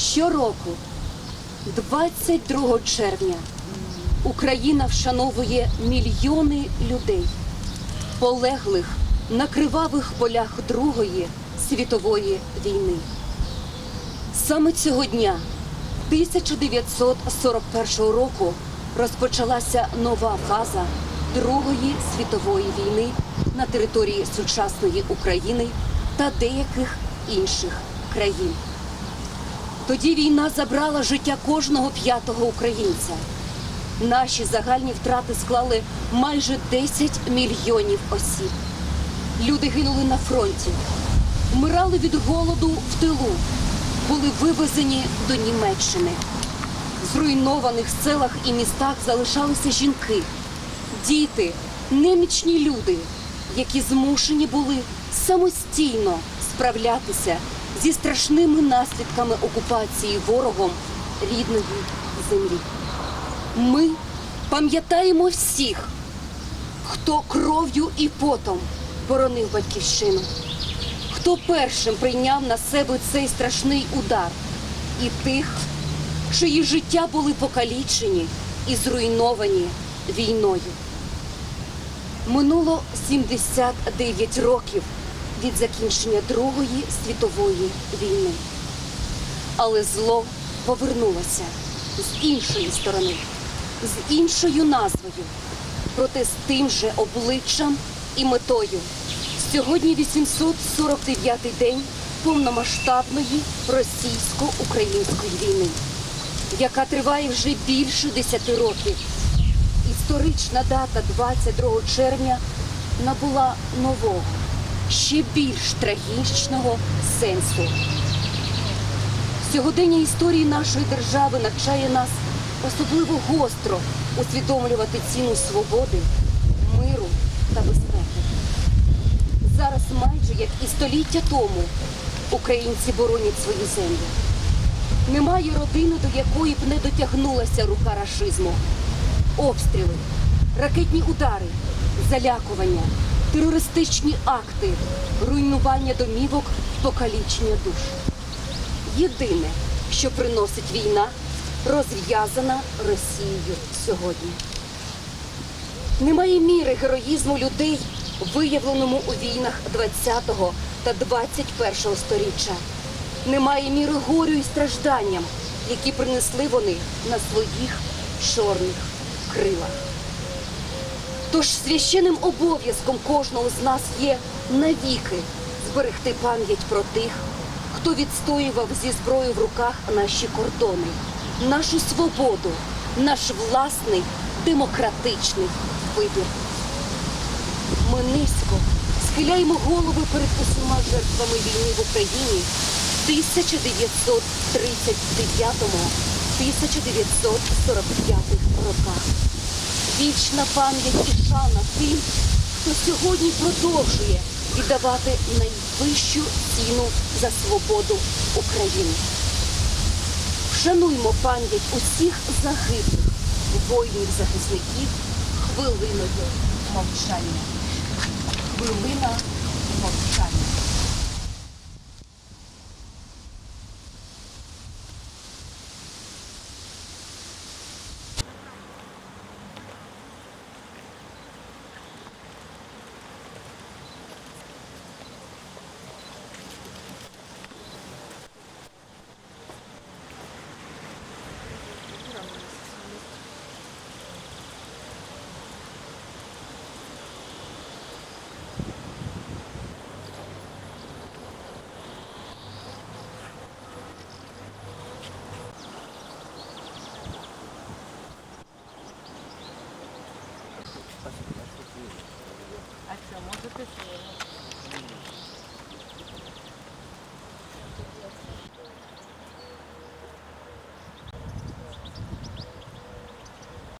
Щороку, 22 червня, Україна вшановує мільйони людей, полеглих на кривавих полях Другої світової війни. Саме цього дня, 1941 року, розпочалася нова фаза Другої світової війни на території сучасної України та деяких інших країн. Тоді війна забрала життя кожного п'ятого українця. Наші загальні втрати склали майже 10 мільйонів осіб. Люди гинули на фронті, вмирали від голоду в тилу, були вивезені до Німеччини. В зруйнованих селах і містах залишалися жінки, діти, немічні люди, які змушені були самостійно справлятися зі страшними наслідками окупації ворогом рідної землі. Ми пам'ятаємо всіх, хто кров'ю і потом боронив батьківщину, хто першим прийняв на себе цей страшний удар, і тих, чиї життя були покалічені і зруйновані війною. Минуло 79 років від закінчення Другої світової війни. Але зло повернулося з іншої сторони, з іншою назвою, проте з тим же обличчям і метою. Сьогодні 849-й день повномасштабної російсько-української війни, яка триває вже більше 10 років. Історична дата 22 червня набула нового, ще більш трагічного сенсу. Сьогодення історії нашої держави навчає нас особливо гостро усвідомлювати ціну свободи, миру та безпеки. Зараз, майже як і століття тому, українці боронять свою землю. Немає родини, до якої б не дотягнулася рука рашизму. Обстріли, ракетні удари, залякування, терористичні акти, руйнування домівок, покалічення душ. Єдине, що приносить війна, розв'язана Росією сьогодні. Немає міри героїзму людей, виявленому у війнах 20-го та 21-го сторіччя. Немає міри горю і стражданням, які принесли вони на своїх чорних крилах. Тож священним обов'язком кожного з нас є навіки зберегти пам'ять про тих, хто відстоював зі зброєю в руках наші кордони, нашу свободу, наш власний демократичний вибір. Ми низько схиляємо голови перед усіма жертвами війни в Україні в 1939-1945 роках. Вічна пам'ять і шана тим, хто сьогодні продовжує віддавати найвищу ціну за свободу України. Вшануймо пам'ять усіх загиблих воїнів-захисників хвилиною мовчання. Хвилина мовчання.